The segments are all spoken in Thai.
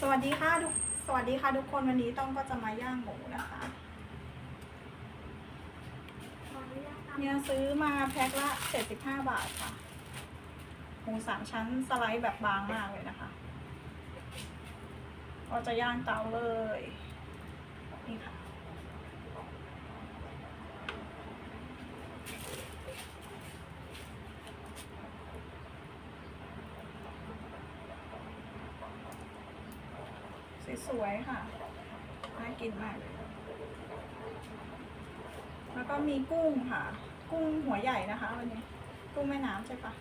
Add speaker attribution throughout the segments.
Speaker 1: สวัสดีค่ะทุกสวัสดีค่ะทุกคนวันนี้ต้องก็จะมาย่างหมูนะคะเนี่ยซื้อมาแพ็คละ75บาทค่ะหมูสามชั้นสไลด์แบบบางมากเลยนะคะ ก็จะย่างเตาเลยนี่ค่ะ สวยๆค่ะ น่ากินมากเลยแล้วก็มีกุ้งค่ะ กุ้งหัวใหญ่นะคะ วันนี้ กุ้งแม่น้ำใช่ปะ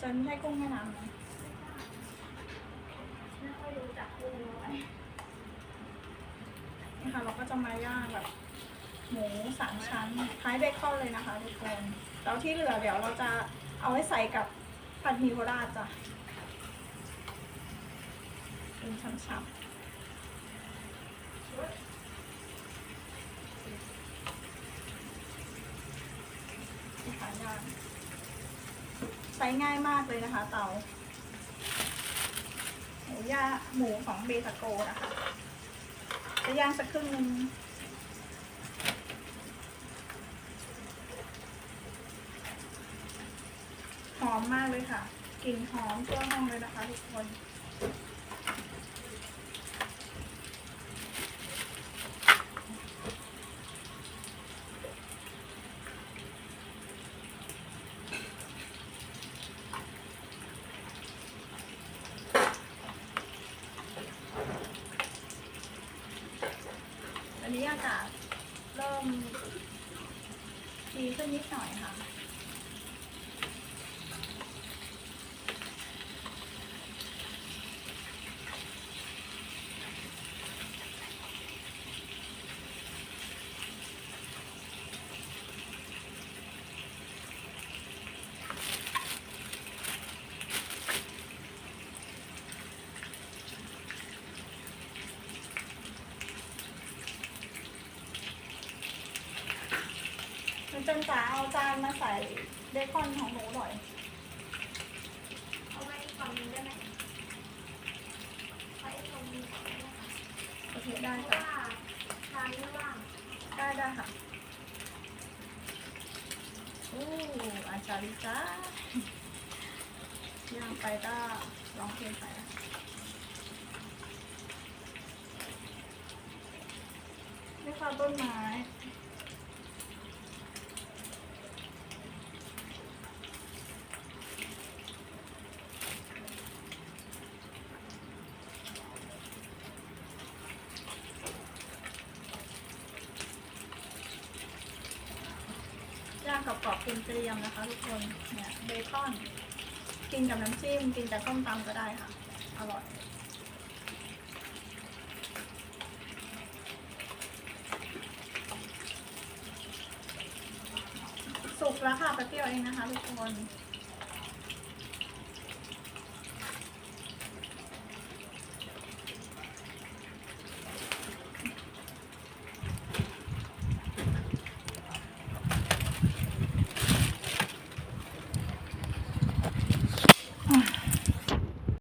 Speaker 1: จะไม่ใช่กุ้งแม่น้ำนะ
Speaker 2: ไม่ค่อยรู้จักกุ้งเลย
Speaker 1: นี่ค่ะเราก็จะมาย่างแบบหมูสามชั้นคล้ายเบคอนเลยนะคะทุกคนแล้วที่เหลือเดี๋ยวเราจะเอาไว้ใส่กับผัดมีโคราชจ้ะ เป็นช้ำๆใช้ง่ายมากเลยนะคะ เตา หมูย่าหมูของเบตาโกนะคะจะย่างสักครึ่งนึงหอมมากเลยค่ะกลิ่นหอมทั่วห้องเลยนะคะทุกคน นนี้อากาศเริ่มดีขึ้นนิดหน่อยค่ะ จันจ๋าเอาจานมาใส่เบคอนของหนูหน่อย
Speaker 2: เอาไว้อีกฝั่งหนึงได้ไหมไว้อีกฝั่งหนึงก่อนได้ไหมคะ
Speaker 1: โอเคได้
Speaker 2: เพ
Speaker 1: จ้ะ
Speaker 2: ราะว่าทางไม่ว่าง
Speaker 1: ได้ได้ค่ะอู้อาจารย์จ้าย่างไปก็ร้องเพลงไปนะนี่ค่ะต้นไม้ ย่างกับกรอบๆเกรียมนะคะ ทุกคน เนี่ยเบคอน กินกับน้ำจิ้ม กินกับส้มตำก็ได้ค่ะ อร่อย สุกแล้วค่ะแป๊บเดียวเองนะคะ ทุกคน